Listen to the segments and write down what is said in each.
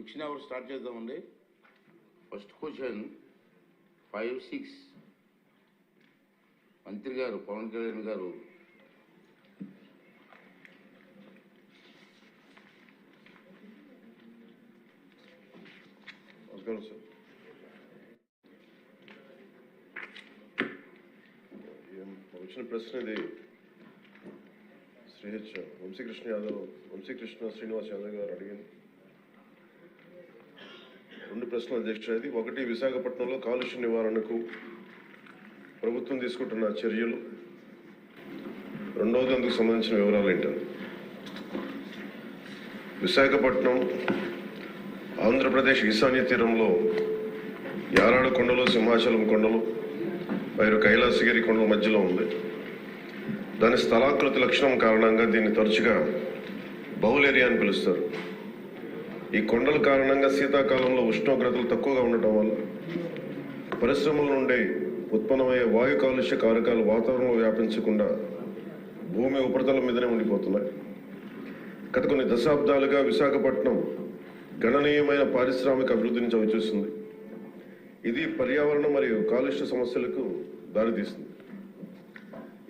Question hour start చేద్దామండి. First question five six. మంత్రి గారు పవన్ కళ్యాణ్ గారు. నమస్కారం సార్ ఏం వచ్చిన ప్రశ్న ఇది. శ్రీహెచ్. వంశీకృష్ణ యాదవ్ వంశీకృష్ణ శ్రీనివాస్ యాదవ్ గారు అడిగింది. రెండు ప్రశ్నలు అధ్యక్ష ఒకటి విశాఖపట్నంలో కాలుష్య నివారణకు ప్రభుత్వం తీసుకుంటున్న చర్యలు. రెండవది అందుకు సంబంధించిన వివరాలు ఏంటండి విశాఖపట్నం ఆంధ్రప్రదేశ్ ఈశాన్య తీరంలో యారాడ కొండలు సింహాచలం కొండలు మరియు కైలాసగిరి కొండల మధ్యలో ఉంది. దాని స్థలాకృతి లక్షణం కారణంగా దీన్ని తరచుగా బౌల్ ఏరియా అని పిలుస్తారు. ఈ కొండల కారణంగా శీతాకాలంలో ఉష్ణోగ్రతలు తక్కువగా ఉండటం వల్ల పరిశ్రమల నుండి ఉత్పన్నమయ్యే వాయు కాలుష్య కారకాలు వాతావరణంలో వ్యాపించకుండా భూమి ఉపరితలం మీదనే ఉండిపోతున్నాయి. గత కొన్ని దశాబ్దాలుగా విశాఖపట్నం గణనీయమైన పారిశ్రామిక అభివృద్ధిని చవిచూస్తుంది ఇది పర్యావరణ మరియు కాలుష్య సమస్యలకు దారితీస్తుంది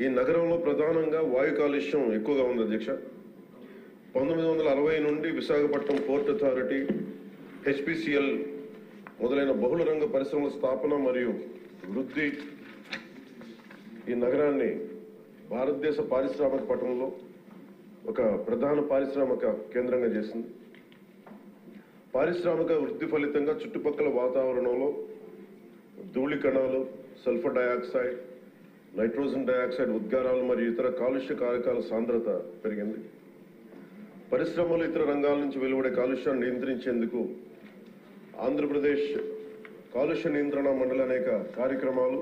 ఈ నగరంలో ప్రధానంగా వాయు కాలుష్యం ఎక్కువగా ఉంది అధ్యక్ష. పంతొమ్మిది వందల అరవై నుండి విశాఖపట్నం పోర్ట్ అథారిటీ హెచ్పిసిఎల్ మొదలైన బహుళ రంగ పరిశ్రమల స్థాపన మరియు వృద్ధి ఈ నగరాన్ని భారతదేశ పారిశ్రామిక పట్టణంలో ఒక ప్రధాన పారిశ్రామిక కేంద్రంగా చేసింది. పారిశ్రామిక వృద్ధి ఫలితంగా చుట్టుపక్కల వాతావరణంలో ధూళి కణాలు సల్ఫర్ డయాక్సైడ్ నైట్రోజన్ డయాక్సైడ్ ఉద్గారాలు మరియు ఇతర కాలుష్య కారకాల సాంద్రత పెరిగింది. పరిశ్రమలు ఇతర రంగాల నుంచి వెలువడే కాలుష్యాన్ని నియంత్రించేందుకు ఆంధ్రప్రదేశ్ కాలుష్య నియంత్రణ మండలి అనేక కార్యక్రమాలు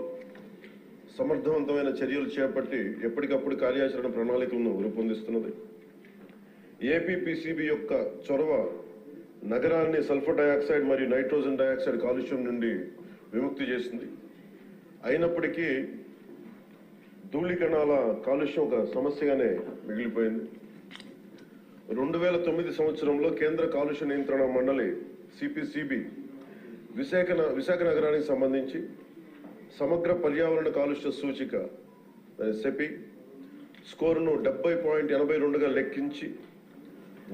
సమర్థవంతమైన చర్యలు చేపట్టి ఎప్పటికప్పుడు కార్యాచరణ ప్రణాళికలను రూపొందిస్తున్నది. ఏపీపీసీబీ యొక్క చొరవ నగరాన్ని సల్ఫర్ డయాక్సైడ్ మరియు నైట్రోజన్ డయాక్సైడ్ కాలుష్యం నుండి విముక్తి చేసింది. అయినప్పటికీ ధూళి కణాల కాలుష్యం ఒక సమస్యగానే మిగిలిపోయింది. రెండు వేల తొమ్మిది సంవత్సరంలో కేంద్ర కాలుష్య నియంత్రణ మండలి సిపిసిబి విశాఖ విశాఖ నగరానికి సంబంధించి సమగ్ర పర్యావరణ కాలుష్య సూచిక సెపి స్కోరును డెబ్బై పాయింట్ ఎనభై రెండుగా లెక్కించి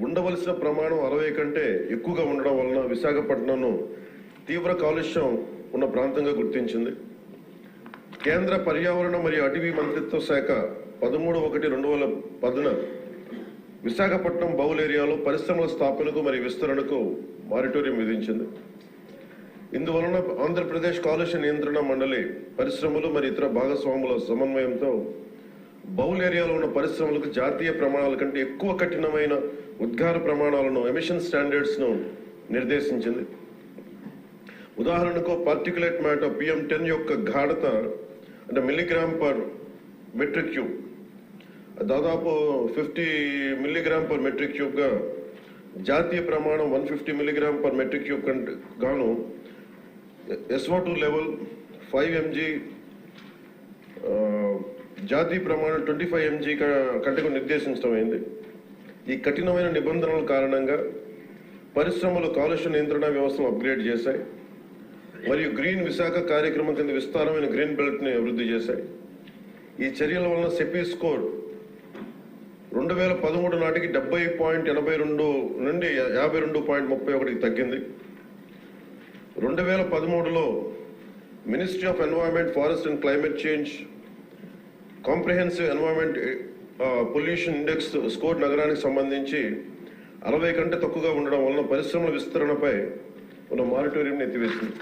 ఉండవలసిన ప్రమాణం అరవై కంటే ఎక్కువగా ఉండడం వలన విశాఖపట్నంను తీవ్ర కాలుష్యం ఉన్న ప్రాంతంగా గుర్తించింది. కేంద్ర పర్యావరణ మరియు అటవీ మంత్రిత్వ శాఖ పదమూడు ఒకటి రెండు వేల పదున విశాఖపట్నం బౌల్ ఏరియాలో పరిశ్రమల స్థాపనకు మరియు విస్తరణకు మారిటోరియం విధించింది. ఇందువలన ఆంధ్రప్రదేశ్ కాలుష్య నియంత్రణ మండలి పరిశ్రమలు మరియు ఇతర భాగస్వాముల సమన్వయంతో బౌల్ ఏరియాలో ఉన్న పరిశ్రమలకు జాతీయ ప్రమాణాల కంటే ఎక్కువ కఠినమైన ఉద్గార ప్రమాణాలను ఎమిషన్ స్టాండర్డ్స్ను నిర్దేశించింది. ఉదాహరణకు పార్టికులేట్ మ్యాటర్ పిఎం టెన్ యొక్క గాఢత అంటే మిల్లీగ్రామ్ పర్ మెట్రిక్ క్యూబ్ దాదాపు ఫిఫ్టీ మిల్లీగ్రామ్ పర్ మెట్రిక్ క్యూబ్గా జాతీయ ప్రమాణం one fifty milligram per metric cube కంటే గాను SO two level five mg జాతీయ ప్రమాణం ట్వంటీ ఫైవ్ ఎంజీ కంటకు నిర్దేశించడమైంది నిర్దేశించడం ఈ కఠినమైన నిబంధనల కారణంగా పరిశ్రమలు కాలుష్య నియంత్రణ వ్యవస్థను అప్గ్రేడ్ చేశాయి. మరియు గ్రీన్ విశాఖ కార్యక్రమం కింద విస్తారమైన గ్రీన్ బెల్ట్ని అభివృద్ధి చేశాయి. ఈ చర్యల వలన సెపీ స్కోర్ రెండు వేల పదమూడు నాటికి డెబ్బై పాయింట్ ఎనభై రెండు నుండి యాభై రెండు పాయింట్ ముప్పై ఒకటికి తగ్గింది. రెండు వేల పదమూడులో ministry of environment forest and climate change comprehensive environment pollution index score నగరానికి సంబంధించి అరవై కంటే తక్కువగా ఉండడం వలన పరిశ్రమల విస్తరణపై ఉన్న మానిటోరియం ఎత్తివేసింది.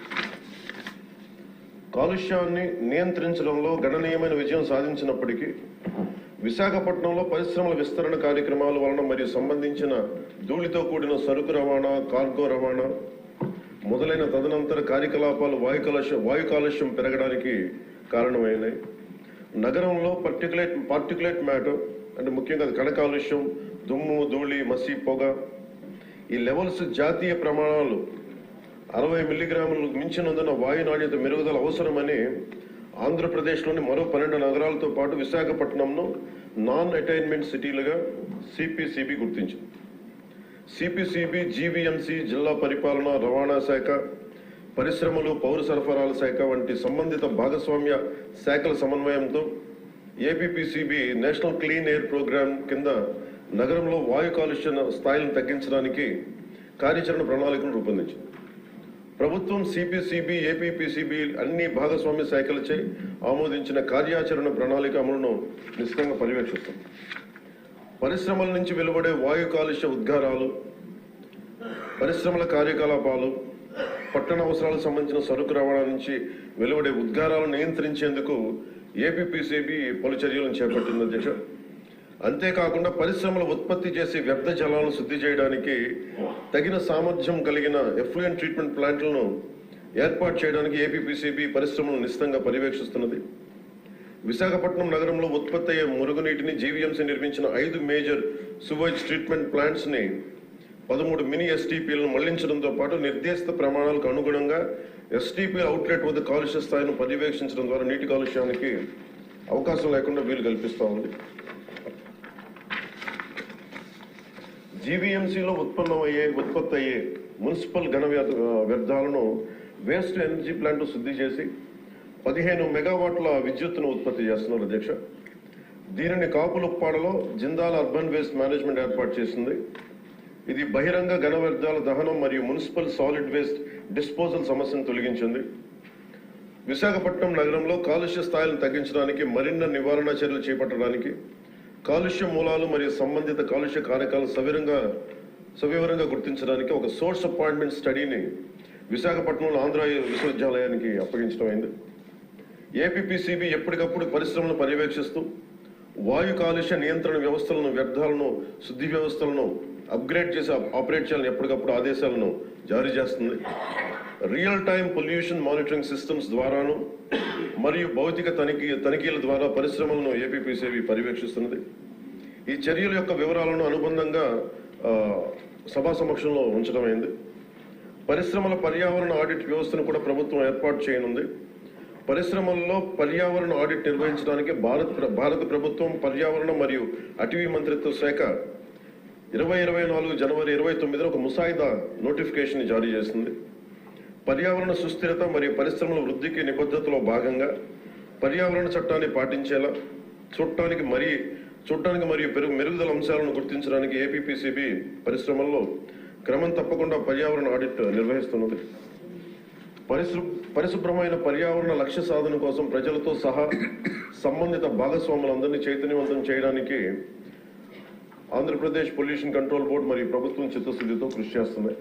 కాలుష్యాన్ని నియంత్రించడంలో గణనీయమైన విజయం సాధించినప్పటికీ విశాఖపట్నంలో పరిశ్రమల విస్తరణ కార్యక్రమాల వలన మరియు సంబంధించిన ధూళితో కూడిన సరుకు రవాణా కార్గో రవాణా మొదలైన తదనంతర కార్యకలాపాలు వాయు కాలుష్యం వాయు కాలుష్యం పెరగడానికి కారణమైనాయి. నగరంలో పర్టికులేట్ పార్టికులేట్ మ్యాటర్ అంటే ముఖ్యంగా కణ కాలుష్యం దుమ్ము ధూళి మసి పొగ. ఈ లెవెల్స్ జాతీయ ప్రమాణాలు అరవై మిల్లీగ్రాములు మించినందున వాయు నాణ్యత మెరుగుదల అవసరమని ఆంధ్రప్రదేశ్లోని మరో పన్నెండు నగరాలతో పాటు విశాఖపట్నంను నాన్ అటైన్మెంట్ సిటీలుగా సిపిసిబి గుర్తించింది. సిపిసిబి జీవీఎంసీ జిల్లా పరిపాలన రవాణా శాఖ పరిశ్రమలు పౌర సరఫరాల శాఖ వంటి సంబంధిత భాగస్వామ్య శాఖల సమన్వయంతో APPCB national clean air programme కింద నగరంలో వాయు కాలుష్య స్థాయిలను తగ్గించడానికి కార్యాచరణ ప్రణాళికను రూపొందించింది. ప్రభుత్వం సిపిసిబి ఏపీపీసీబీ అన్ని భాగస్వామ్య శాఖలచే ఆమోదించిన కార్యాచరణ ప్రణాళిక అమలును నిశ్చితంగా పర్యవేక్షిస్తాం. పరిశ్రమల నుంచి వెలువడే వాయు కాలుష్య ఉద్గారాలు పరిశ్రమల కార్యకలాపాలు పట్టణ అవసరాలకు సంబంధించిన సరుకు రవాణా నుంచి వెలువడే ఉద్గారాలను నియంత్రించేందుకు ఏపీపీసీబీ పలు చర్యలను చేపట్టింది అధ్యక్ష. అంతేకాకుండా పరిశ్రమలు ఉత్పత్తి చేసే వ్యర్థ జలాలను శుద్ధి చేయడానికి తగిన సామర్థ్యం కలిగిన ఎఫ్లూయెంట్ ట్రీట్మెంట్ ప్లాంట్లను ఏర్పాటు చేయడానికి ఏపీపీసీబీ పరిశ్రమలను నిశ్చితంగా పర్యవేక్షిస్తున్నది. విశాఖపట్నం నగరంలో ఉత్పత్తి అయ్యే మురుగునీటిని జీవీఎంసీ నిర్మించిన ఐదు మేజర్ సువైజ్ ట్రీట్మెంట్ ప్లాంట్స్ని పదమూడు మినీ ఎస్టీపీలను మళ్ళించడంతో పాటు నిర్దేశిత ప్రమాణాలకు అనుగుణంగా ఎస్టీపీ అవుట్లెట్ వద్ద కాలుష్య స్థాయిని పర్యవేక్షించడం ద్వారా నీటి కాలుష్యానికి అవకాశం లేకుండా వీలు కల్పిస్తూ ఉంది. జీవీఎంసీలో ఉత్పన్నమయ్యే ఉత్పత్తి అయ్యే మున్సిపల్ ఘన వ్యర్థాలను వేస్ట్ ఎనర్జీ ప్లాంట్ శుద్ధి చేసి పదిహేను మెగావాట్ల విద్యుత్తును ఉత్పత్తి చేస్తున్నారు అధ్యక్ష. దీనిని కాపులుప్పాడలో జిందాల్ అర్బన్ వేస్ట్ మేనేజ్మెంట్ ఏర్పాటు చేసింది. ఇది బహిరంగ ఘన వ్యర్థాల దహనం మరియు మున్సిపల్ సాలిడ్ వేస్ట్ డిస్పోజల్ సమస్యను తొలగించింది. విశాఖపట్నం నగరంలో కాలుష్య స్థాయిలను తగ్గించడానికి మరిన్న నివారణ చర్యలు చేపట్టడానికి కాలుష్య మూలాలు మరియు సంబంధిత కాలుష్య కారకాలు సవివరంగా సవివరంగా గుర్తించడానికి ఒక సోర్స్ అపాయింట్మెంట్ స్టడీని విశాఖపట్నంలో ఆంధ్ర విశ్వవిద్యాలయానికి అప్పగించడం అయింది. ఏపీపీసీబీ ఎప్పటికప్పుడు పరిశ్రమలను పర్యవేక్షిస్తూ వాయు కాలుష్య నియంత్రణ వ్యవస్థలను వ్యర్థాలను శుద్ధి వ్యవస్థలను అప్గ్రేడ్ చేసి ఆపరేట్ చేయాలని ఎప్పటికప్పుడు ఆదేశాలను జారీ చేస్తుంది. Real time pollution monitoring systems ద్వారాను మరియు భౌతిక తనిఖీ తనిఖీల ద్వారా పరిశ్రమలను ఏపీపీసీబీ పర్యవేక్షిస్తున్నది. ఈ చర్యల యొక్క వివరాలను అనుబంధంగా సభా సమక్షంలో ఉంచడమైంది. పరిశ్రమల పర్యావరణ ఆడిట్ వ్యవస్థను కూడా ప్రభుత్వం ఏర్పాటు చేయనుంది. పరిశ్రమల్లో పర్యావరణ ఆడిట్ నిర్వహించడానికి భారత భారత ప్రభుత్వం పర్యావరణ మరియు అటవీ మంత్రిత్వ శాఖ ఇరవై ఇరవై నాలుగు జనవరి ఇరవై తొమ్మిదిన ఒక ముసాయిదా నోటిఫికేషన్ జారీ చేసింది. పర్యావరణ సుస్థిరత మరియు పరిశ్రమల వృద్ధికి నిబద్ధతలో భాగంగా పర్యావరణ చట్టాన్ని పాటించేలా చూడటానికి మరి చూడటానికి మరియు పెరుగు మెరుగుదల అంశాలను గుర్తించడానికి ఏపీపీసీబీ పరిశ్రమల్లో క్రమం తప్పకుండా పర్యావరణ ఆడిట్ నిర్వహిస్తున్నది. పరిశు పరిశుభ్రమైన పర్యావరణ లక్ష్య సాధన కోసం ప్రజలతో సహా సంబంధిత భాగస్వాములందరినీ చైతన్యవంతం చేయడానికి ఆంధ్రప్రదేశ్ పొల్యూషన్ కంట్రోల్ బోర్డు మరియు ప్రభుత్వం చిత్తశుద్ధితో కృషి చేస్తున్నాయి.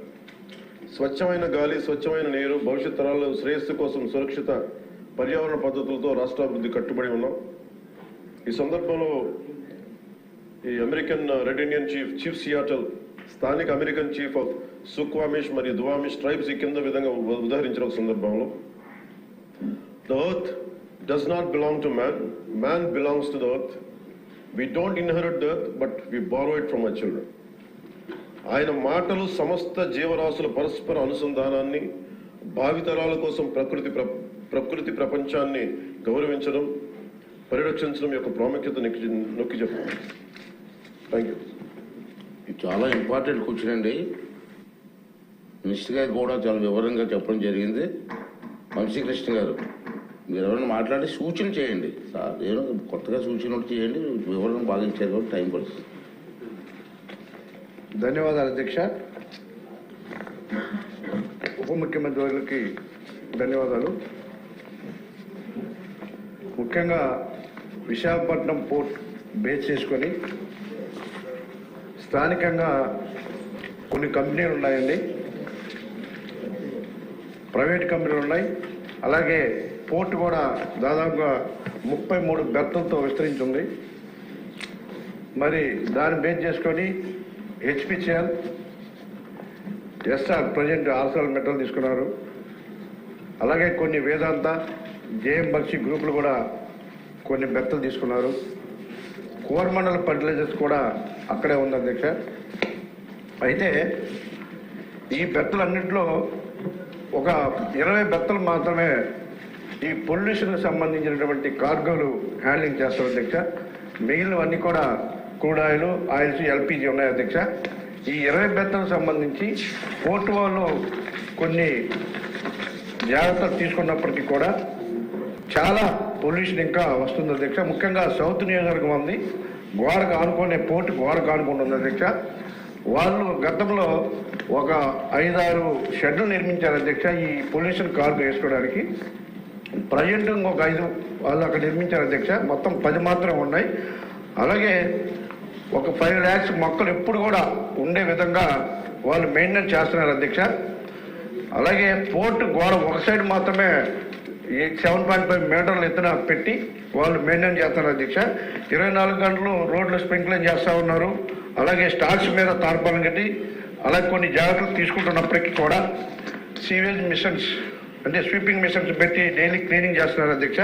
స్వచ్ఛమైన గాలి స్వచ్ఛమైన నీరు భవిష్యత్ తరాల శ్రేయస్సు కోసం సురక్షిత పర్యావరణ పద్ధతులతో రాష్ట్రాభివృద్ధి కట్టుబడి ఉన్నాం. ఈ సందర్భంలో ఈ American red Indian chief chief Seattle స్థానిక అమెరికన్ చీఫ్ ఆఫ్ సుక్వామిష్ మరియు దువామిష్ ట్రైబ్స్ ఈ కింద విధంగా ఉదాహరించిన ఒక సందర్భంలో the earth does not belong to man man belongs to the earth we don't inherit the earth but we borrow it from our children ఆయన మాటలు సమస్త జీవరాశుల పరస్పర అనుసంధానాన్ని భావితరాల కోసం ప్రకృతి ప్ర- ప్రకృతి ప్రపంచాన్ని గౌరవించడం పరిరక్షించడం యొక్క ప్రాముఖ్యత నొక్కి నొక్కి చెప్తాను థ్యాంక్ యూ ఇది చాలా ఇంపార్టెంట్ క్వశ్చన్ అండి. మినిస్టర్ గారు కూడా చాలా వివరంగా చెప్పడం జరిగింది. వంశీకృష్ణ గారు మీరు ఎవరైనా మాట్లాడి సూచన చేయండి. సార్ ఏదో కొత్తగా సూచన చేయండి వివరణ బాగా ఇచ్చారు టైం పడుతుంది. ధన్యవాదాలు అధ్యక్ష. ఉప ముఖ్యమంత్రి వారికి ధన్యవాదాలు. ముఖ్యంగా విశాఖపట్నం పోర్ట్ బేస్ చేసుకొని స్థానికంగా కొన్ని కంపెనీలు ఉన్నాయండి. ప్రైవేట్ కంపెనీలు ఉన్నాయి. అలాగే పోర్ట్ కూడా దాదాపుగా ముప్పై మూడు బెర్తలతో విస్తరించింది. మరి దాన్ని బేస్ చేసుకొని హెచ్పిసిఎల్ ఎస్ఆర్ ప్రజెంట్ ఆర్సల్ మెటల్ తీసుకున్నారు. అలాగే కొన్ని వేదాంత జేఎం బక్షి గ్రూపులు కూడా కొన్ని బెత్తలు తీసుకున్నారు. కోరమండల ఫర్టిలైజర్స్ కూడా అక్కడే ఉంది అధ్యక్ష. అయితే ఈ బెత్తలన్నింటిలో ఒక ఇరవై బెత్తలు మాత్రమే ఈ పొల్యూషన్కి సంబంధించినటువంటి కార్గోలు హ్యాండ్లింగ్ చేస్తారు అధ్యక్ష. మిగిలినవన్నీ కూడా క్రూడ్ ఆయిల్ ఆయిల్స్ ఎల్పిజి ఉన్నాయి అధ్యక్ష. ఈ ఇరవై బెత్తలకు సంబంధించి కోర్టు వాళ్ళు కొన్ని జాగ్రత్తలు తీసుకున్నప్పటికీ కూడా చాలా పొల్యూషన్ ఇంకా వస్తుంది అధ్యక్ష. ముఖ్యంగా సౌత్ నియోజకవర్గం ఉంది. గోడకు ఆనుకునే పోర్టు గోడకు ఆనుకుంటుంది అధ్యక్ష. వాళ్ళు గతంలో ఒక ఐదారు షెడ్లు నిర్మించారు అధ్యక్ష ఈ పొల్యూషన్ కార్డు వేసుకోవడానికి. ప్రజెంట్ ఇంకొక ఐదు వాళ్ళు అక్కడ నిర్మించారు అధ్యక్ష. మొత్తం పది మాత్రమే ఉన్నాయి. అలాగే ఒక ఫైవ్ ల్యాక్స్ మొక్కలు ఎప్పుడు కూడా ఉండే విధంగా వాళ్ళు మెయింటైన్ చేస్తున్నారు అధ్యక్ష. అలాగే పోర్టు గోడ ఒక సైడ్ మాత్రమే సెవెన్ పాయింట్ ఫైవ్ మీటర్లు ఎత్తున పెట్టి వాళ్ళు మెయింటైన్ చేస్తున్నారు అధ్యక్ష. ఇరవై నాలుగు గంటలు రోడ్లు స్ప్రింక్లింగ్ చేస్తూ ఉన్నారు. అలాగే స్టాక్స్ మీద తార్పాలను కట్టి అలాగే కొన్ని జాగ్రత్తలు తీసుకుంటున్నప్పటికీ కూడా సీవేజ్ మిషన్స్ అంటే స్వీపింగ్ మిషన్స్ పెట్టి డైలీ క్లీనింగ్ చేస్తున్నారు అధ్యక్ష.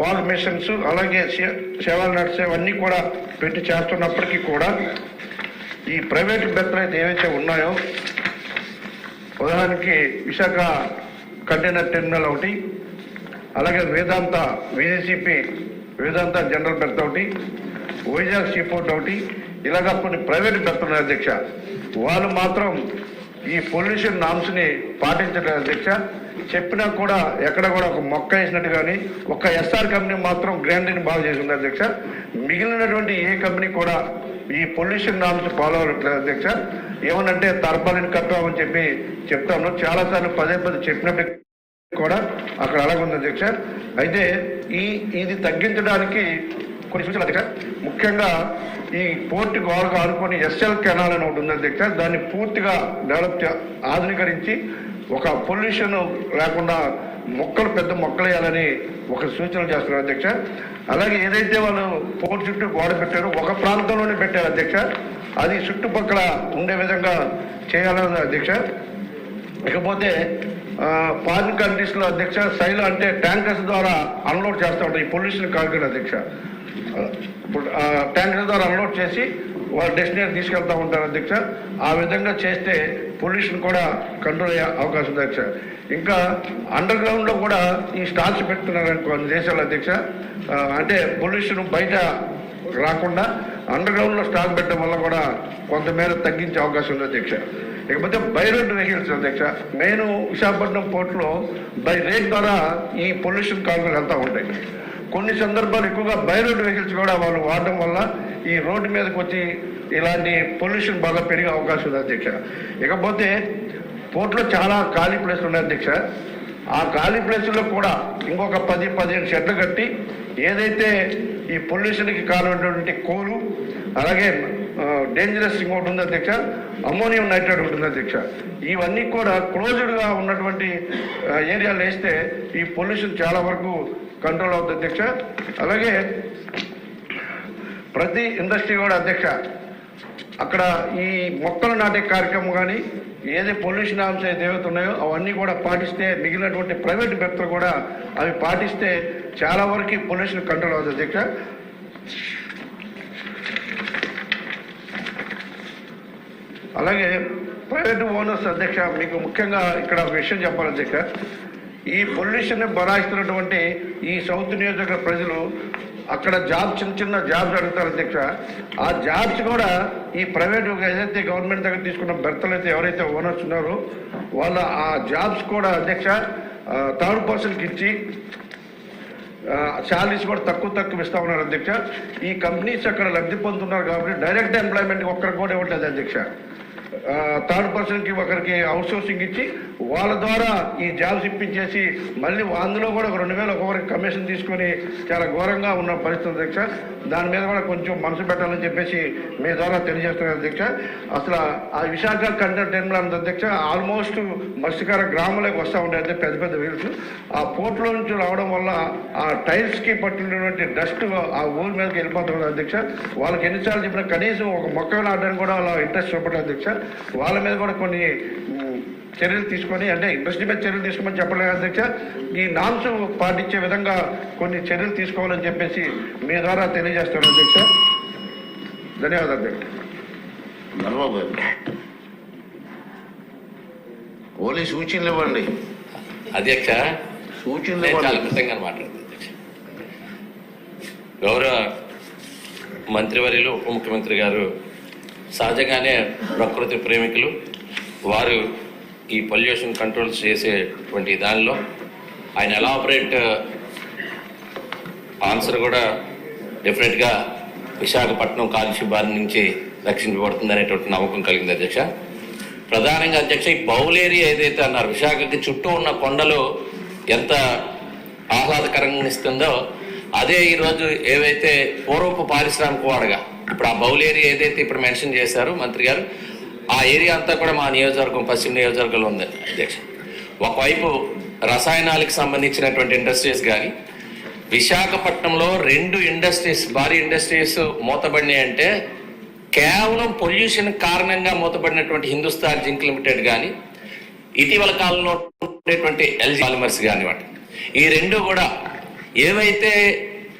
పాల్ మిషన్స్ అలాగే సే- సేవలు నడిచేవన్నీ కూడా పెట్టి చేస్తున్నప్పటికీ కూడా ఈ ప్రైవేట్ బెత్తలు అయితే ఏవైతే ఉన్నాయో ఉదాహరణకి విశాఖ కంటైనర్ టెర్మినల్ ఒకటి అలాగే వేదాంత విజిసిపి వేదాంత జనరల్ బెర్త్ ఒకటి వైజాగ్ సీపోర్ట్ ఒకటి ఇలాగా కొన్ని ప్రైవేట్ బెర్త్ ఉన్నాయి అధ్యక్ష. వాళ్ళు మాత్రం ఈ పొల్యూషన్ నామ్స్ని పాటించలేదు అధ్యక్ష చెప్పినా కూడా ఎక్కడ కూడా ఒక మొక్క వేసినట్టు కానీ ఒక ఎస్ఆర్ కంపెనీ మాత్రం గ్రాండీని బాగా చేసింది అధ్యక్ష మిగిలినటువంటి ఏ కంపెనీ కూడా ఈ పొల్యూషన్ నామ్స్ ఫాలో అవ్వట్లేదు అధ్యక్ష ఏమనంటే తర్పాలిని కట్టామని చెప్పి చెప్తాను. చాలాసార్లు పదే పదే చెప్పినప్పటికీ కూడా అక్కడ అలాగుంది అధ్యక్ష అయితే ఈ ఇది తగ్గించడానికి కొన్ని సూచనలు అధ్యక్ష? ముఖ్యంగా ఈ పోర్టు గోడకు ఆనుకొని ఎస్ఎల్ కెనాల్ అని ఒకటి ఉంది అధ్యక్ష. దాన్ని పూర్తిగా డెవలప్ ఆధునీకరించి ఒక పొల్యూషన్ లేకుండా మొక్కలు పెద్ద మొక్కలు వేయాలని ఒక సూచన చేస్తున్నారు అధ్యక్ష. అలాగే ఏదైతే వాళ్ళు పోర్టు చుట్టూ గోడ పెట్టారో ఒక ప్రాంతంలోనే పెట్టారు అధ్యక్ష. అది చుట్టుపక్కల ఉండే విధంగా చేయాలని అధ్యక్ష. ఇకపోతే ఫారిన్ కంట్రీస్లో అధ్యక్ష శైల అంటే ట్యాంకర్స్ ద్వారా అన్లోడ్ చేస్తూ ఉంటారు. ఈ పొల్యూషన్ కాకుండా అధ్యక్ష. ఇప్పుడు ట్యాంకర్స్ ద్వారా అన్లోడ్ చేసి వాళ్ళ డెస్టినేషన్ తీసుకెళ్తూ ఉంటారు అధ్యక్ష. ఆ విధంగా చేస్తే పొల్యూషన్ కూడా కంట్రోల్ అయ్యే అవకాశం ఉంది అధ్యక్ష. ఇంకా అండర్ గ్రౌండ్లో కూడా ఈ స్టాల్స్ పెడుతున్నారు కొన్ని దేశాల అధ్యక్ష. అంటే పొల్యూషన్ బయట రాకుండా అండర్ గ్రౌండ్లో స్టాక్ పెట్టడం వల్ల కూడా కొంతమేర తగ్గించే అవకాశం ఉంది అధ్యక్ష. ఇకపోతే బై రోడ్ వెహికల్స్ అధ్యక్ష. మెయిన్ విశాఖపట్నం పోర్టులో బై రేట్ ద్వారా ఈ పొల్యూషన్ కార్గోలు వెళ్తూ ఉంటాయి. కొన్ని సందర్భాలు ఎక్కువగా బై రోడ్ వెహికల్స్ కూడా వాళ్ళు వాడడం వల్ల ఈ రోడ్డు మీదకి వచ్చి ఇలాంటి పొల్యూషన్ బాగా పెరిగే అవకాశం ఉంది అధ్యక్ష. ఇకపోతే పోర్టులో చాలా ఖాళీ ప్లేస్లు ఉన్నాయి అధ్యక్ష. ఆ ఖాళీ ప్లేసుల్లో కూడా ఇంకొక పది పదిహేను షెడ్లు కట్టి ఏదైతే ఈ పొల్యూషన్కి కారణమైనటువంటి కోలు అలాగే డేంజరస్ ఇంకోటి ఉంది అధ్యక్ష అమ్మోనియం నైట్రేట్ ఉంటుంది అధ్యక్ష. ఇవన్నీ కూడా క్లోజ్డ్గా ఉన్నటువంటి ఏరియాలు వేస్తే ఈ పొల్యూషన్ చాలా వరకు కంట్రోల్ అవుతుంది అధ్యక్ష. అలాగే ప్రతి ఇండస్ట్రీ కూడా అధ్యక్ష అక్కడ ఈ మొక్కలు నాటే కార్యక్రమం కానీ ఏది పొల్యూషన్ అంశం అయితే ఏవైతే ఉన్నాయో అవన్నీ కూడా పాటిస్తే మిగిలినటువంటి ప్రైవేట్ వ్యక్తులు కూడా అవి పాటిస్తే చాలా వరకు పొల్యూషన్ కంట్రోల్ అవుతుంది. అధ్యక్ష. అలాగే ప్రైవేట్ ఓనర్స్ అధ్యక్ష మీకు ముఖ్యంగా ఇక్కడ విషయం చెప్పాలి అధ్యక్ష. ఈ పొల్యూషన్ బరాయిస్తున్నటువంటి ఈ సౌత్ నియోజకవర్గ ప్రజలు అక్కడ జాబ్ చిన్న చిన్న జాబ్స్ అడుగుతారు అధ్యక్ష. ఆ జాబ్స్ కూడా ఈ ప్రైవేట్ ఏదైతే గవర్నమెంట్ దగ్గర తీసుకున్న భర్తలు అయితే ఎవరైతే ఓనర్స్ ఉన్నారో వాళ్ళ ఆ జాబ్స్ కూడా అధ్యక్ష థర్డ్ పర్సన్కి ఇచ్చి శాలరీస్ కూడా తక్కువ తక్కువ ఇస్తా ఉన్నారు అధ్యక్ష. ఈ కంపెనీస్ అక్కడ లబ్ధి పొందుతున్నారు కాబట్టి డైరెక్ట్ ఎంప్లాయ్మెంట్ ఒక్కరికి కూడా ఇవ్వట్లేదు అధ్యక్ష. థర్డ్ పర్సన్కి ఒకరికి అవుట్సోర్సింగ్ ఇచ్చి వాళ్ళ ద్వారా ఈ జాబ్స్ ఇప్పించేసి మళ్ళీ అందులో కూడా ఒక రెండు వేల ఒకరికి కమిషన్ తీసుకొని చాలా ఘోరంగా ఉన్న పరిస్థితి అధ్యక్ష. దాని మీద కూడా కొంచెం మనసు పెట్టాలని చెప్పేసి మీ ద్వారా తెలియజేస్తున్నారు అధ్యక్ష. అసలు ఆ విశాఖ కంటెంట్ టెర్మినల్ అధ్యక్ష. ఆల్మోస్ట్ మత్స్యకార గ్రామంలోకి వస్తూ ఉంటాయి. పెద్ద పెద్ద వీల్స్. ఆ పోర్ట్లో నుంచి రావడం వల్ల ఆ టైల్స్కి పట్టినటువంటి డస్ట్ ఆ ఊరి మీదకి వెళ్ళిపోతుంది అధ్యక్ష. వాళ్ళకి ఎన్నిసార్లు చెప్పినా కనీసం ఒక మొక్క నాటడానికి కూడా అలా ఇంట్రెస్ట్ చూపడం అధ్యక్ష. వాళ్ళ మీద కూడా కొన్ని చర్యలు తీసుకొని అంటే ఇండస్ట్రీ మీద చర్యలు తీసుకోమని చెప్పలేదు అధ్యక్ష. ఈ నామ్స్ పాటించే విధంగా కొన్ని చర్యలు తీసుకోవాలని చెప్పేసి మీ ద్వారా తెలియజేస్తాను అధ్యక్ష. ధన్యవాదాలు అధ్యక్ష. ధన్యవాదాలు. ఓన్లీ సూచనలు ఇవ్వండి అధ్యక్ష సూచనలు చాలా కృతంగా మాట్లాడుతుంది అధ్యక్ష. గౌరవ మంత్రివర్యులు ఉప ముఖ్యమంత్రి గారు సహజంగానే ప్రకృతి ప్రేమికులు వారు ఈ పొల్యూషన్ కంట్రోల్ చేసేటువంటి దానిలో ఆయన ఎలాబరేట్ ఆన్సర్ కూడా డెఫినెట్గా విశాఖపట్నం కాలుష్య బారి నుంచి రక్షించబడుతుంది అనేటువంటి నమ్మకం కలిగింది అధ్యక్ష. ప్రధానంగా అధ్యక్ష ఈ బౌల్ ఏరియా ఏదైతే అన్నారు విశాఖకి చుట్టూ ఉన్న కొండలు ఎంత ఆహ్లాదకరంగా ఇస్తుందో అదే ఈరోజు ఏవైతే పూర్వపు పారిశ్రామిక వాడగా ఇప్పుడు ఆ బౌల్ ఏరియా ఏదైతే ఇప్పుడు మెన్షన్ చేశారు మంత్రి గారు ఆ ఏరియా అంతా కూడా మా నియోజకవర్గం పశ్చిమ నియోజకవర్గంలో ఉంది అధ్యక్ష. ఒకవైపు రసాయనాలకు సంబంధించినటువంటి ఇండస్ట్రీస్ కానీ విశాఖపట్నంలో రెండు ఇండస్ట్రీస్ భారీ ఇండస్ట్రీస్ మూతబడినాయి అంటే కేవలం పొల్యూషన్ కారణంగా మూతపడినటువంటి హిందుస్థాన్ జింక్ లిమిటెడ్ కానీ ఇటీవల కాలంలో ఉండేటువంటి ఎల్జీ పాలిమర్స్ కానివ్వండి. ఈ రెండు కూడా ఏవైతే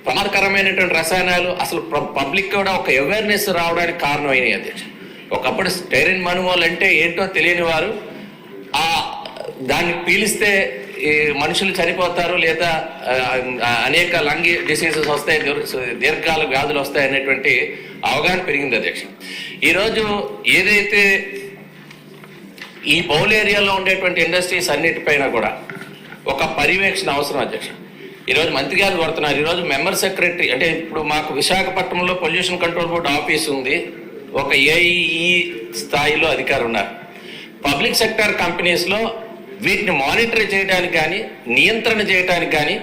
ప్రమాదకరమైనటువంటి రసాయనాలు అసలు పబ్లిక్ కూడా ఒక అవేర్నెస్ రావడానికి కారణమైనవి అధ్యక్ష ఒకప్పుడు స్టైరిన్ మనుమోలు అంటే ఏంటో తెలియని వారు ఆ దాన్ని పీలిస్తే ఈ మనుషులు చనిపోతారు లేదా అనేక లంగ్ డిసీజెస్ వస్తాయి దీర్ఘకాల వ్యాధులు వస్తాయి అనేటువంటి అవగాహన పెరిగింది అధ్యక్ష. ఈరోజు ఏదైతే ఈ బౌల్ ఏరియాలో ఉండేటువంటి ఇండస్ట్రీస్ అన్నిటిపైన కూడా ఒక పర్యవేక్షణ అవసరం అధ్యక్ష. ఈరోజు మంత్రి గారు కోరుతున్నారు. ఈరోజు మెంబర్ సెక్రటరీ అంటే ఇప్పుడు మాకు విశాఖపట్నంలో పొల్యూషన్ కంట్రోల్ బోర్డు ఆఫీస్ ఉంది. ఒక ఏఈ స్థాయిలో అధికారులు ఉన్నారు. పబ్లిక్ సెక్టర్ కంపెనీస్లో వీటిని మానిటర్ చేయడానికి కానీ నియంత్రణ చేయడానికి కానీ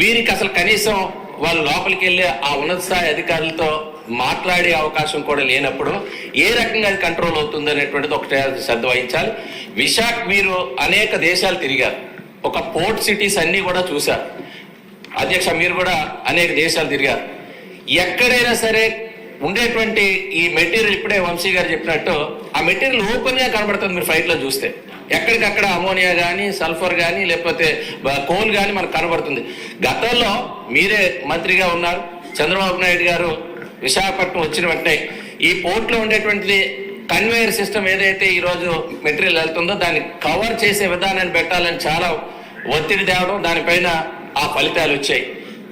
వీరికి అసలు కనీసం వాళ్ళు లోపలికి వెళ్ళే ఆ ఉన్నత స్థాయి అధికారులతో మాట్లాడే అవకాశం కూడా లేనప్పుడు ఏ రకంగా అది కంట్రోల్ అవుతుంది అనేటువంటిది ఒకటే శ్రద్ధ వహించాలి. విశాఖ మీరు అనేక దేశాలు తిరిగారు. ఒక పోర్ట్ సిటీస్ అన్నీ కూడా చూశారు. అధ్యక్ష మీరు కూడా అనేక దేశాలు తిరిగారు. ఎక్కడైనా సరే ఉండేటువంటి ఈ మెటీరియల్ ఇప్పుడే వంశీ గారు చెప్పినట్టు ఆ మెటీరియల్ ఓపెన్గా కనబడుతుంది మీరు ఫ్లైట్లో చూస్తే. ఎక్కడికక్కడ అమోనియా కానీ సల్ఫర్ కానీ లేకపోతే కోల్ కానీ మనకు కనబడుతుంది. గతంలో మీరే మంత్రిగా ఉన్నారు. చంద్రబాబు నాయుడు గారు విశాఖపట్నం వచ్చిన వెంటనే ఈ పోర్ట్లో ఉండేటువంటిది కన్వేయర్ సిస్టమ్ ఏదైతే ఈరోజు మెటీరియల్ వెళ్తుందో దాన్ని కవర్ చేసే విధానాన్ని పెట్టాలని చాలా ఒత్తిడి తేవడం దానిపైన ఆ ఫలితాలు వచ్చాయి.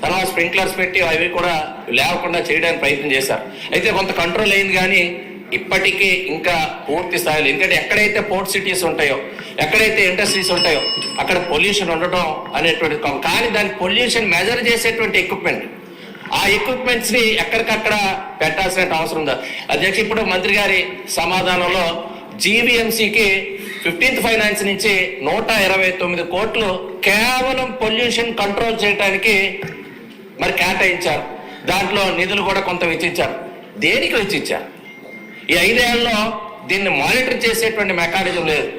తర్వాత స్ప్రింక్లర్స్ పెట్టి అవి కూడా లేకుండా చేయడానికి ప్రయత్నం చేశారు. అయితే కొంత కంట్రోల్ అయింది కానీ ఇప్పటికీ ఇంకా పూర్తి స్థాయిలో ఎందుకంటే ఎక్కడైతే పోర్ట్ సిటీస్ ఉంటాయో ఎక్కడైతే ఇండస్ట్రీస్ ఉంటాయో అక్కడ పొల్యూషన్ ఉండటం అనేటువంటి కానీ దాని పొల్యూషన్ మెజర్ చేసేటువంటి ఎక్విప్మెంట్ ఆ ఎక్విప్మెంట్స్ని ఎక్కడికక్కడ పెట్టాల్సిన అవసరం ఉందా? అధ్యక్ష ఇప్పుడు మంత్రి గారి సమాధానంలో జీవీఎంసీకి ఫిఫ్టీన్త్ ఫైనాన్స్ నుంచి నూట ఇరవై తొమ్మిది కోట్లు కేవలం పొల్యూషన్ కంట్రోల్ చేయడానికి మరి కేటాయించారు. దాంట్లో నిధులు కూడా కొంత వెచ్చించారు. దేనికి వెచ్చించారు? ఈ ఐదేళ్ళలో దీన్ని మానిటర్ చేసేటువంటి మెకానిజం లేదు.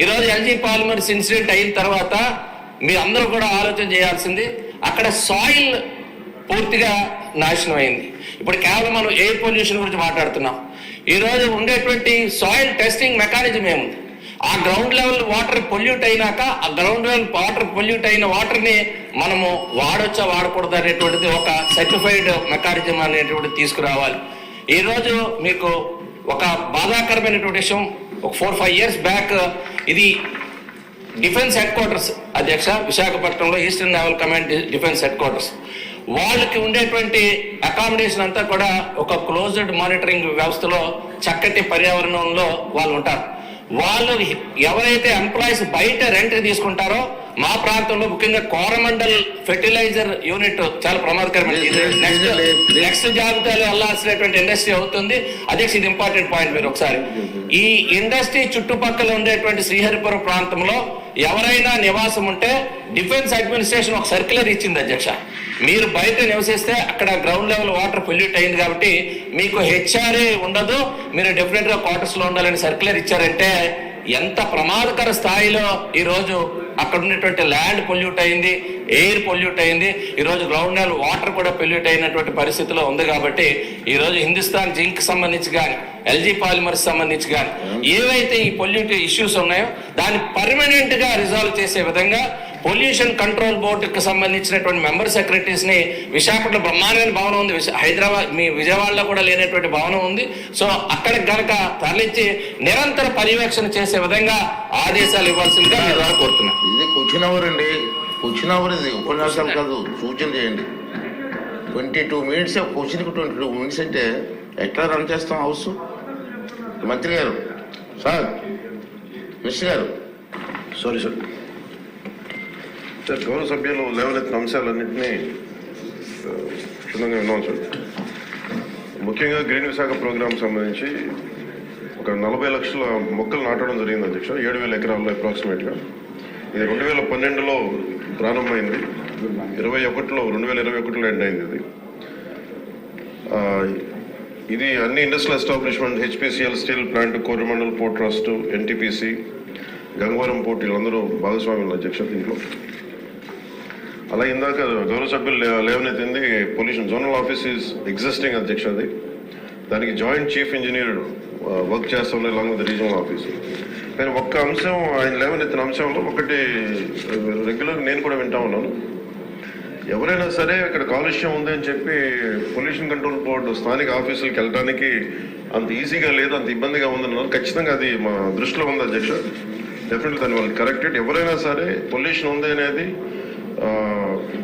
ఈరోజు ఎల్జీ పాలిమర్స్ ఇన్సిడెంట్ అయిన తర్వాత మీరందరూ కూడా ఆలోచన చేయాల్సింది అక్కడ సాయిల్ పూర్తిగా నాశనం అయింది ఇప్పుడు కేవలం మనం ఎయిర్ పొల్యూషన్ గురించి మాట్లాడుతున్నాం. ఈరోజు ఉండేటువంటి సాయిల్ టెస్టింగ్ మెకానిజం ఏముంది? ఆ గ్రౌండ్ లెవెల్ వాటర్ పొల్యూట్ అయినాక ఆ గ్రౌండ్ లెవెల్ వాటర్ పొల్యూట్ అయిన వాటర్ని మనము వాడొచ్చా వాడకూడదు అనేటువంటిది ఒక సర్టిఫైడ్ మెకానిజం అనేటువంటిది తీసుకురావాలి. ఈరోజు మీకు ఒక బాధాకరమైనటువంటి విషయం ఒక ఫోర్ ఫైవ్ ఇయర్స్ బ్యాక్ ఇది డిఫెన్స్ హెడ్ క్వార్టర్స్ అధ్యక్ష విశాఖపట్నంలో eastern naval command defence headquarters. వాళ్ళకి ఉండేటువంటి అకామిడేషన్ అంతా కూడా ఒక క్లోజ్డ్ మానిటరింగ్ వ్యవస్థలో చక్కటి పర్యావరణంలో వాళ్ళు ఉంటారు. వాళ్ళు ఎవరైతే ఎంప్లాయీస్ బయట రెంట్ తీసుకుంటారో మా ప్రాంతంలో ముఖ్యంగా కోరమండల్ ఫెర్టిలైజర్ యూనిట్ చాలా ప్రమాదకరమైనది నెక్స్ట్ నెక్స్ట్ జాబితాలో వెళ్ళాల్సినటువంటి ఇండస్ట్రీ అవుతుంది. అధ్యక్ష ఇది ఇంపార్టెంట్ పాయింట్ మీరు ఒకసారి. ఈ ఇండస్ట్రీ చుట్టుపక్కల ఉండేటువంటి శ్రీహరిపురం ప్రాంతంలో ఎవరైనా నివాసం ఉంటే డిఫెన్స్ అడ్మినిస్ట్రేషన్ ఒక సర్క్యులర్ ఇచ్చింది అధ్యక్ష. మీరు బయట నివసిస్తే అక్కడ గ్రౌండ్ లెవెల్ వాటర్ పొల్యూట్ అయింది కాబట్టి మీకు హెచ్ఆర్ఏ ఉండదు. మీరు డెఫినెట్గా క్వార్టర్స్లో ఉండాలని సర్క్యులర్ ఇచ్చారంటే ఎంత ప్రమాదకర స్థాయిలో ఈ రోజు అక్కడ ఉన్నటువంటి ల్యాండ్ పొల్యూట్ అయింది ఎయిర్ పొల్యూట్ అయింది. ఈరోజు గ్రౌండ్ లెవెల్ వాటర్ కూడా పొల్యూట్ అయినటువంటి పరిస్థితిలో ఉంది కాబట్టి ఈరోజు హిందుస్థాన్ జింక్ సంబంధించి కానీ ఎల్జీ పాలిమర్స్ సంబంధించి కానీ ఏవైతే ఈ పొల్యూట్ ఇష్యూస్ ఉన్నాయో దాన్ని పర్మనెంట్గా రిజాల్వ్ చేసే విధంగా పొల్యూషన్ కంట్రోల్ బోర్డుకి సంబంధించినటువంటి మెంబర్ సెక్రటరీస్ని విశాఖపట్నం బ్రహ్మాండమైన భవనం ఉంది. హైదరాబాద్ మీ విజయవాడలో కూడా లేనటువంటి భవనం ఉంది. సో అక్కడికి గనక తరలించి నిరంతర పర్యవేక్షణ చేసే విధంగా ఆదేశాలు ఇవ్వాల్సిందిగా మీ ద్వారా కోరుతున్నాను ఇది క్వశ్చన్ అవర్ అండి క్వశ్చన్ అవర్ ఇది ఉపన్యాసాలు కాదు సూచన చేయండి. ట్వంటీ టూ మినిట్స్ క్వశ్చన్కి ట్వంటీ టూ మినిట్స్ అంటే ఎట్లా రన్ చేస్తాం హౌస్? మంత్రి గారు సార్ మినిస్టర్ గారు. సారీ సార్ సార్ గౌరవ సభ్యులు లేవనెత్తిన అంశాలన్నింటినీ క్షుణ్ణంగా విన్నాం సార్. ముఖ్యంగా గ్రీన్ విశాఖ ప్రోగ్రాం సంబంధించి ఒక నలభై లక్షల మొక్కలు నాటడం జరిగింది అధ్యక్ష. ఏడు వేల ఎకరాల్లో అప్రాక్సిమేట్గా. ఇది రెండు వేల పన్నెండులో ప్రారంభమైంది. ఇరవై ఒకటిలో రెండు వేల ఇరవై ఒకటిలో ఎండ్ అయింది ఇది ఇది అన్ని industrial establishment HPCL steel plant Coromandel port trust NTPC Gangavaram port వీళ్ళందరూ భాగస్వాములు అధ్యక్ష దీంట్లో. అలా ఇందాక గౌరవ సభ్యులు లేవనైతే లేవనెత్తింది pollution zonal office is existing అధ్యక్ష అది. దానికి జాయింట్ చీఫ్ ఇంజనీర్ వర్క్ చేస్తాం లాంగ్ విత్ రీజనల్ ఆఫీస్. కానీ ఒక్క అంశం ఆయన లేవనెత్తిన అంశంలో ఒకటి రెగ్యులర్ నేను కూడా వింటా ఉన్నాను. ఎవరైనా సరే ఇక్కడ కాలుష్యం ఉంది అని చెప్పి పొల్యూషన్ కంట్రోల్ బోర్డు స్థానిక ఆఫీసులకు వెళ్ళడానికి అంత ఈజీగా లేదు అంత ఇబ్బందిగా ఉందన్నారు ఖచ్చితంగా అది మా దృష్టిలో ఉంది అధ్యక్ష. డెఫినెట్లీ దాన్ని వాళ్ళు కరెక్టెడ్ ఎవరైనా సరే పొల్యూషన్ ఉంది అనేది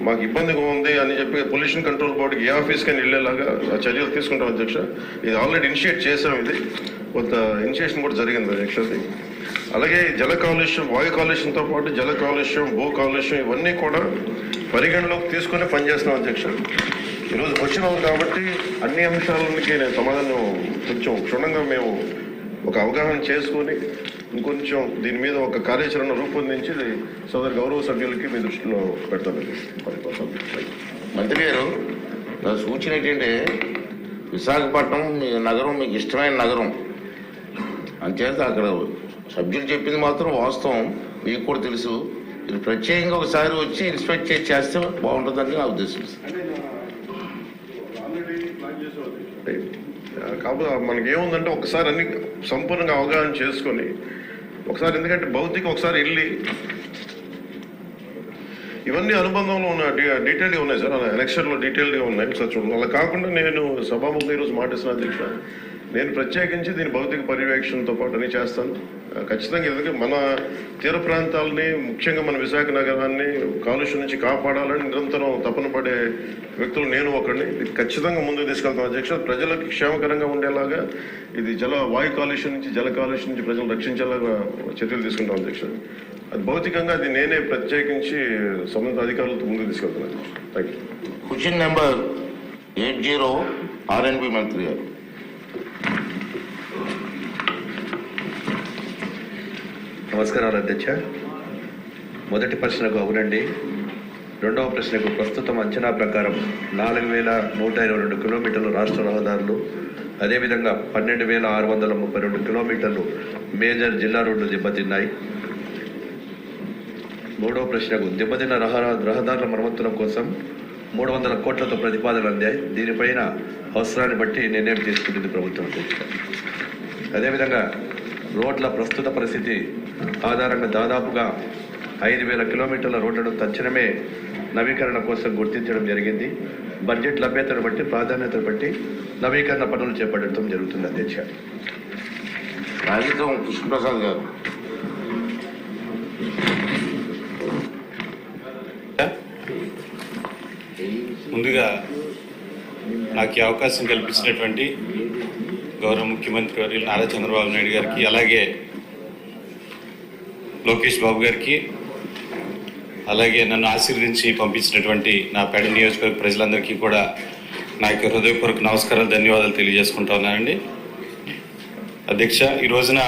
మాకు ఇబ్బందిగా ఉంది అని చెప్పి పొల్యూషన్ కంట్రోల్ బోర్డుకి ఏ ఆఫీస్కైనా వెళ్ళేలాగా చర్యలు తీసుకుంటాం అధ్యక్ష. ఇది ఆల్రెడీ ఇనిషియేట్ చేసాం ఇది. కొంత ఇనిషియేషన్ కూడా జరిగింది అధ్యక్ష అది అలాగే జల కాలుష్యం వాయు కాలుష్యంతో పాటు జల కాలుష్యం భూ కాలుష్యం ఇవన్నీ కూడా పరిగణలోకి తీసుకునే పనిచేస్తున్నాం అధ్యక్ష. ఈరోజు వచ్చినాం కాబట్టి అన్ని అంశాలకి నేను సమాధానం కొంచెం క్షుణ్ణంగా మేము ఒక అవగాహన చేసుకొని ఇంకొంచెం దీని మీద ఒక కార్యాచరణ రూపొందించి సోదరు గౌరవ సభ్యులకి మీ దృష్టిలో పెడతానండి మంత్రి గారు నా సూచన ఏంటంటే విశాఖపట్నం మీ నగరం మీకు ఇష్టమైన నగరం. అంచేత అక్కడ సభ్యులు చెప్పింది మాత్రం వాస్తవం. మీకు కూడా తెలుసు. ఇది ప్రత్యేకంగా ఒకసారి వచ్చి ఇన్స్పెక్ట్ చేసి చేస్తే బాగుంటుందని నా ఉద్దేశం. కాకపోతే మనకి ఏముందంటే ఒకసారి అన్ని సంపూర్ణంగా అవగాహన చేసుకొని ఒకసారి ఎందుకంటే భౌతిక ఒకసారి వెళ్ళి. ఇవన్నీ అనుబంధంలో ఉన్న డీటెయిల్గా ఉన్నాయి సార్. ఎలక్షన్లో డీటెయిల్గా ఉన్నాయి. సార్ చూడండి. అలా కాకుండా నేను సభాముఖం ఈరోజు మాటిస్తున్న అధ్యక్ష నేను ప్రత్యేకించి దీని భౌతిక పర్యవేక్షణతో పాటు అని చేస్తాను. ఖచ్చితంగా ఎందుకంటే మన తీర ప్రాంతాలని ముఖ్యంగా మన విశాఖ నగరాన్ని కాలుష్యం నుంచి కాపాడాలని నిరంతరం తపన పడే వ్యక్తులు నేను ఒకడిని. ఇది ఖచ్చితంగా ముందుకు తీసుకెళ్తాను అధ్యక్ష ప్రజలకు క్షేమకరంగా ఉండేలాగా ఇది జల వాయు కాలుష్యం నుంచి జల కాలుష్యం నుంచి ప్రజలు రక్షించేలాగా చర్యలు తీసుకుంటాం అధ్యక్ష. అది భౌతికంగా అది నేనే ప్రత్యేకించి సంబంధిత అధికారులతో ముందుకు తీసుకెళ్తున్నాను thank you question number eight zero RNB మంత్రి గారు. నమస్కారాలు అధ్యక్ష. మొదటి ప్రశ్నకు అవునండి. రెండవ ప్రశ్నకు ప్రస్తుతం అంచనా ప్రకారం నాలుగు వేల నూట ఇరవై రెండు కిలోమీటర్లు రాష్ట్ర రహదారులు అదేవిధంగా పన్నెండు వేల ఆరు వందల ముప్పై రెండు కిలోమీటర్లు మేజర్ జిల్లా రోడ్లు దెబ్బతిన్నాయి. మూడవ ప్రశ్నకు దెబ్బతిన్న రహ రహదారుల మరమ్మతుల కోసం మూడు వందల కోట్లతో ప్రతిపాదనలు అందాయి. దీనిపైన అవసరాన్ని బట్టి నిర్ణయం తీసుకుంటుంది ప్రభుత్వం అదేవిధంగా రోడ్ల ప్రస్తుత పరిస్థితి ఆధారంగా దాదాపుగా ఐదు వేల కిలోమీటర్ల రోడ్లను తక్షణమే నవీకరణ కోసం గుర్తించడం జరిగింది. బడ్జెట్ లభ్యతను బట్టి ప్రాధాన్యతను బట్టి నవీకరణ పనులు చేపట్టడం జరుగుతుంది అధ్యక్ష. కృష్ణప్రసాద్ గారు. ముందుగా నాకు ఈ అవకాశం కల్పించినటువంటి గౌరవ ముఖ్యమంత్రి వర్యులు నారా చంద్రబాబు నాయుడు గారికి అలాగే లోకేష్ బాబు గారికి అలాగే నన్ను ఆశీర్వదించి పంపించినటువంటి నా పేడ నియోజకవర్గ ప్రజలందరికీ కూడా నా యొక్క హృదయపూర్వక నమస్కారాలు ధన్యవాదాలు తెలియజేసుకుంటా ఉన్నానండి. అధ్యక్ష ఈ రోజున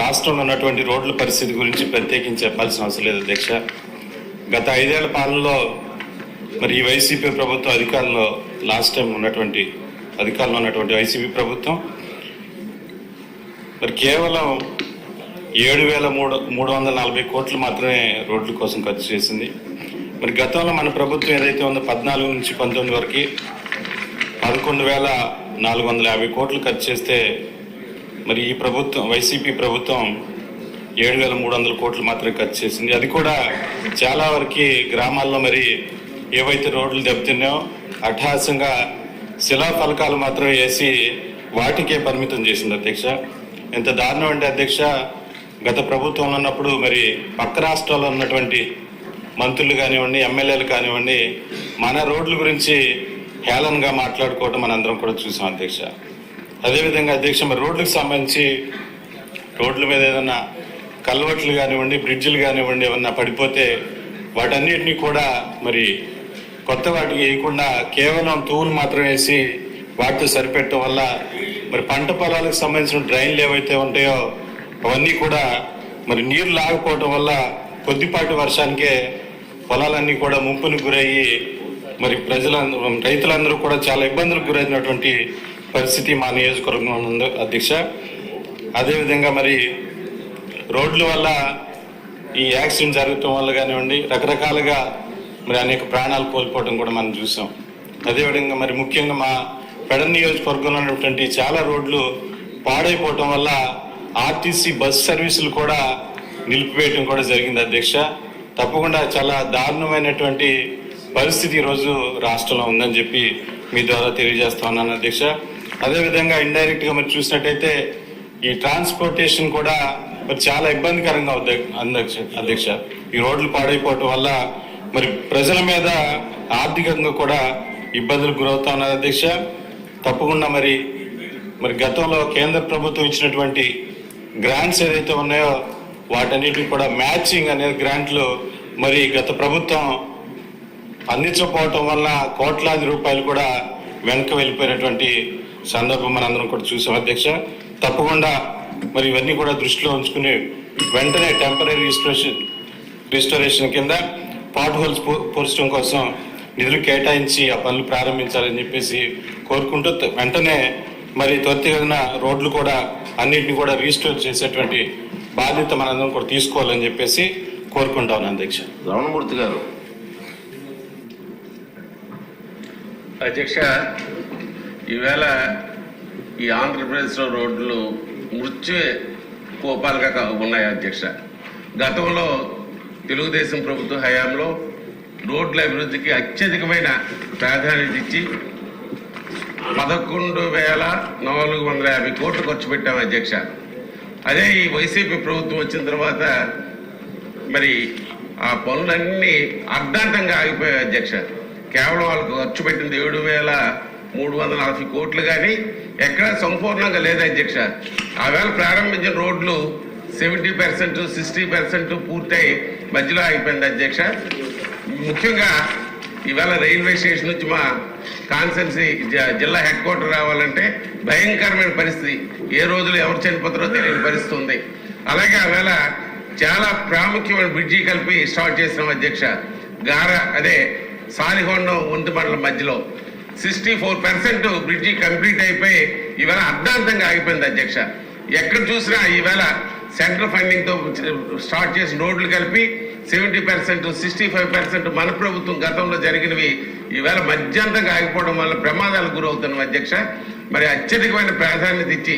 రాష్ట్రంలో ఉన్నటువంటి రోడ్ల పరిస్థితి గురించి ప్రత్యేకించి చెప్పాల్సిన అవసరం లేదు అధ్యక్ష. గత ఐదేళ్ళ పాలనలో మరి ఈ వైసీపీ ప్రభుత్వం అధికారంలో లాస్ట్ టైం ఉన్నటువంటి అధికారంలో ఉన్నటువంటి వైసీపీ ప్రభుత్వం మరి కేవలం ఏడు వేల మూడు మూడు వందల నలభై కోట్లు మాత్రమే రోడ్ల కోసం ఖర్చు చేసింది. మరి గతంలో మన ప్రభుత్వం ఏదైతే ఉందో పద్నాలుగు నుంచి పంతొమ్మిది వరకు పదకొండు వేల నాలుగు వందల యాభై కోట్లు ఖర్చు చేస్తే మరి ఈ ప్రభుత్వం వైసీపీ ప్రభుత్వం ఏడు వేల మూడు వందల కోట్లు మాత్రమే ఖర్చు చేసింది. అది కూడా చాలా వరకు గ్రామాల్లో మరి ఏవైతే రోడ్లు దెబ్బతిన్నాయో అట్టహాసంగా శిలా ఫలకాలు మాత్రమే వేసి వాటికే పరిమితం చేసింది అధ్యక్ష. ఎంత దారుణం అంటే అధ్యక్ష గత ప్రభుత్వంలో ఉన్నప్పుడు మరి పక్క రాష్ట్రాల్లో ఉన్నటువంటి మంత్రులు కానివ్వండి ఎమ్మెల్యేలు కానివ్వండి మన రోడ్ల గురించి హేళనగా మాట్లాడుకోవటం మనందరం కూడా చూసాం అధ్యక్ష. అదేవిధంగా అధ్యక్ష మరి రోడ్లకు సంబంధించి రోడ్ల మీద ఏదైనా కల్వర్ట్లు కానివ్వండి బ్రిడ్జిలు కానివ్వండి ఏమన్నా పడిపోతే వాటన్నిటిని కూడా మరి కొత్త వాటికి వేయకుండా కేవలం తూలు మాత్రం వేసి వాటితో సరిపెట్టడం వల్ల మరి పంట పొలాలకు సంబంధించిన డ్రైన్లు ఏవైతే ఉంటాయో అవన్నీ కూడా మరి నీరు లాగపోవటం వల్ల కొద్దిపాటి వర్షానికే పొలాలన్నీ కూడా ముంపుని గురయ్యి మరి ప్రజలందరూ రైతులందరూ కూడా చాలా ఇబ్బందులకు గురైనటువంటి పరిస్థితి మా నియోజకవర్గంలో ఉంది అధ్యక్ష. అదేవిధంగా మరి రోడ్ల వల్ల ఈ యాక్సిడెంట్ జరగటం వల్ల కానివ్వండి రకరకాలుగా మరి అనేక ప్రాణాలు కోల్పోవడం కూడా మనం చూసాం. అదేవిధంగా మరి ముఖ్యంగా మా పెడ నియోజకవర్గంలో ఉన్నటువంటి చాలా రోడ్లు పాడైపోవటం వల్ల ఆర్టీసీ బస్ సర్వీసులు కూడా నిలిపివేయటం కూడా జరిగింది అధ్యక్ష. తప్పకుండా చాలా దారుణమైనటువంటి పరిస్థితి ఈరోజు రాష్ట్రంలో ఉందని చెప్పి మీ ద్వారా తెలియజేస్తా ఉన్నాను అధ్యక్ష. అదేవిధంగా ఇండైరెక్ట్గా మరి చూసినట్టయితే ఈ ట్రాన్స్పోర్టేషన్ కూడా మరి చాలా ఇబ్బందికరంగా అధ్యక్ష అధ్యక్ష. ఈ రోడ్లు పాడైపోవటం వల్ల మరి ప్రజల మీద ఆర్థికంగా కూడా ఇబ్బందులు గురవుతా ఉన్నారు అధ్యక్ష. తప్పకుండా మరి మరి గతంలో కేంద్ర ప్రభుత్వం ఇచ్చినటువంటి గ్రాంట్స్ ఏదైతే ఉన్నాయో వాటన్నిటిని కూడా మ్యాచింగ్ అనే గ్రాంట్లు మరి గత ప్రభుత్వం అందించకపోవటం వల్ల కోట్లాది రూపాయలు కూడా వెనక వెళ్ళిపోయినటువంటి సందర్భం మనందరం కూడా చూసాం. అధ్యక్ష తప్పకుండా మరి ఇవన్నీ కూడా దృష్టిలో ఉంచుకుని వెంటనే టెంపరీ రిజిస్ట్రేషన్ రిజిస్టరేషన్ కింద పాట్ హోల్స్ పూర్చడం కోసం నిధులు కేటాయించి ఆ పనులు ప్రారంభించాలని చెప్పేసి కోరుకుంటూ వెంటనే మరి త్వరితగతిన రోడ్లు కూడా అన్నింటినీ కూడా రీస్టోర్ చేసేటువంటి బాధ్యత మనందరం కూడా తీసుకోవాలని చెప్పేసి కోరుకుంటా ఉన్నాను అధ్యక్ష. రమణమూర్తి గారు. అధ్యక్ష ఈవేళ ఈ ఆంధ్రప్రదేశ్లో రోడ్లు మృత్యు కోపాలుగా ఉన్నాయి అధ్యక్ష. గతంలో తెలుగుదేశం ప్రభుత్వ హయాంలో రోడ్ల అభివృద్ధికి అత్యధికమైన ప్రాధాన్యత ఇచ్చి పదకొండు వేల నాలుగు వందల యాభై కోట్లు ఖర్చు పెట్టాం అధ్యక్ష. అదే ఈ వైసీపీ ప్రభుత్వం వచ్చిన తర్వాత మరి ఆ పనులన్నీ అర్ధాంతంగా ఆగిపోయాయి అధ్యక్ష. కేవలం వాళ్ళకు ఖర్చు పెట్టింది ఏడు వేల మూడు వందల నలభై కోట్లు కానీ ఎక్కడా సంపూర్ణంగా లేదు అధ్యక్ష. ఆవేళ ప్రారంభించిన రోడ్లు సెవెంటీ పర్సెంట్ సిక్స్టీ పర్సెంట్ పూర్తయి మధ్యలో ఆగిపోయింది అధ్యక్ష. ముఖ్యంగా ఇవాళ రైల్వే స్టేషన్ నుంచి మా కాన్సెన్సీ జిల్లా హెడ్ క్వార్టర్ రావాలంటే భయంకరమైన పరిస్థితి. ఏ రోజులు ఎవరు చనిపోతారో తెలియని పరిస్థితి ఉంది. అలాగే ఆవేళ చాలా ప్రాముఖ్యమైన బ్రిడ్జి కలిపి స్టార్ట్ చేసిన అధ్యక్ష. గార అదే సాలిహోండం ఒంటి మండల మధ్యలో. Sixty four percent bridge complete అయిపోయి ఈవేళ అర్ధాంతంగా ఆగిపోయింది అధ్యక్ష. ఎక్కడ చూసినా ఈవేళ సెంట్రల్ ఫండింగ్తో స్టార్ట్ చేసిన రోడ్లు కలిపి seventy percent sixty five percent మన ప్రభుత్వం గతంలో జరిగినవి ఈవేళ మధ్యాంతంగా ఆగిపోవడం వల్ల ప్రమాదాలకు గురవుతున్నాం అధ్యక్ష. మరి అత్యధికమైన ప్రాధాన్యత ఇచ్చి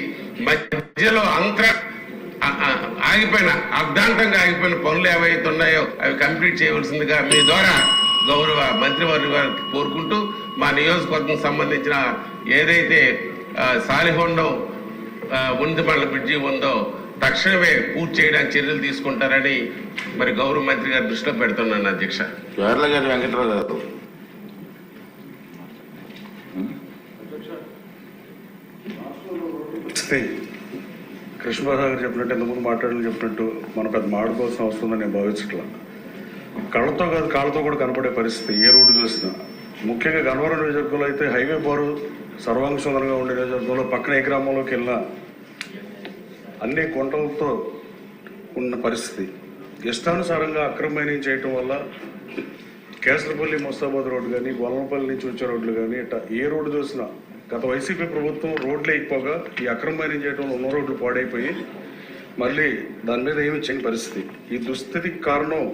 మధ్యలో అంతర ఆగిపోయిన అర్ధాంతంగా ఆగిపోయిన పనులు ఏవైతే ఉన్నాయో అవి కంప్లీట్ చేయవలసిందిగా మీ ద్వారా గౌరవ మంత్రివర్గ వారికి కోరుకుంటూ మా నియోజకవర్గం సంబంధించిన ఏదైతే ఆ, సాలిహొండం ఉందిమండల బ్రిడ్జి ఉందో తక్షణమే పూర్తి చేయడానికి చర్యలు తీసుకుంటారని మరి గౌరవ మంత్రి గారి దృష్టిలో పెడుతున్నాను అధ్యక్ష. జవహర్లాల్ గారి వెంకటరావు గారు. కృష్ణప్రసాద్ గారు చెప్పినట్టు ఎంతమంది మాట్లాడాలని చెప్పినట్టు మనం పెద్ద మాడుకోవాల్సిన అవసరం ఉందని నేను భావించట్లా. కళ్ళతో కాదు కాళ్ళతో కూడా కనపడే పరిస్థితి ఏ రూట్ చూసినా. ముఖ్యంగా గన్నవరం నియోజకవర్గంలో అయితే హైవే పోరు సర్వాంగ సుందరంగా ఉండే నియోజకవర్గంలో పక్కన ఏ గ్రామంలోకి వెళ్ళినా అన్ని కొంటలతో ఉన్న పరిస్థితి. ఇష్టానుసారంగా అక్రమ మైనింగ్ చేయటం వల్ల కేసరపల్లి ముస్తాబాద్ రోడ్డు కానీ గొల్లపల్లి నుంచి వచ్చే రోడ్లు కానీ ఇట్లా ఏ రోడ్డు చూసినా గత వైసీపీ ప్రభుత్వం రోడ్లు వేయకపోగా ఈ అక్రమ మైనింగ్ చేయడంలో ఉన్న రోడ్లు పాడైపోయి మళ్ళీ దాని మీద ఏమి చేయని పరిస్థితి. ఈ దుస్థితికి కారణం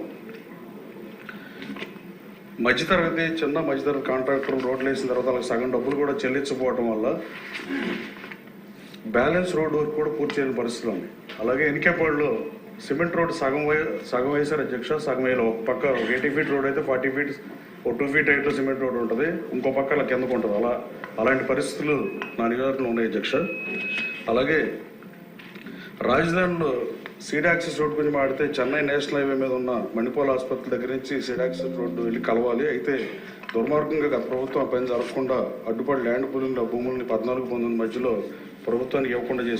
మధ్యతరగతి చిన్న మధ్యతరగతి కాంట్రాక్టర్ రోడ్లు వేసిన తర్వాత వాళ్ళకి సగం డబ్బులు కూడా చెల్లించకపోవడం వల్ల బ్యాలెన్స్ రోడ్ వర్క్ కూడా పూర్తి చేయని పరిస్థితులు ఉంది అలాగే ఎన్కేపాడులో సిమెంట్ రోడ్ సగం సగం వేసారు అధ్యక్ష సగం వేయాలి. ఒక పక్క ఎయిటీ ఫీట్ రోడ్ అయితే ఫార్టీ ఫీట్ ఒక two feet height cement road ఉంటుంది. ఇంకో పక్క అలా కిందకు ఉంటుంది. అలా అలాంటి పరిస్థితులు నా నియోజకవర్గంలో ఉన్నాయి అధ్యక్ష. అలాగే రాజధానిలో సీడ్ రోడ్ గురించి మాడితే చెన్నై నేషనల్ హైవే మీద ఉన్న మణిపాల్ ఆసుపత్రి దగ్గర నుంచి సీడ్ రోడ్డు వెళ్ళి కలవాలి. అయితే దుర్మార్గంగా గత ప్రభుత్వం పని జరగకుండా అడ్డుపడి ల్యాండ్ పూలింగ్ భూముల్ని పద్నాలుగు పంతొమ్మిది మధ్యలో ప్రభుత్వానికి ఇవ్వకుండా చేసి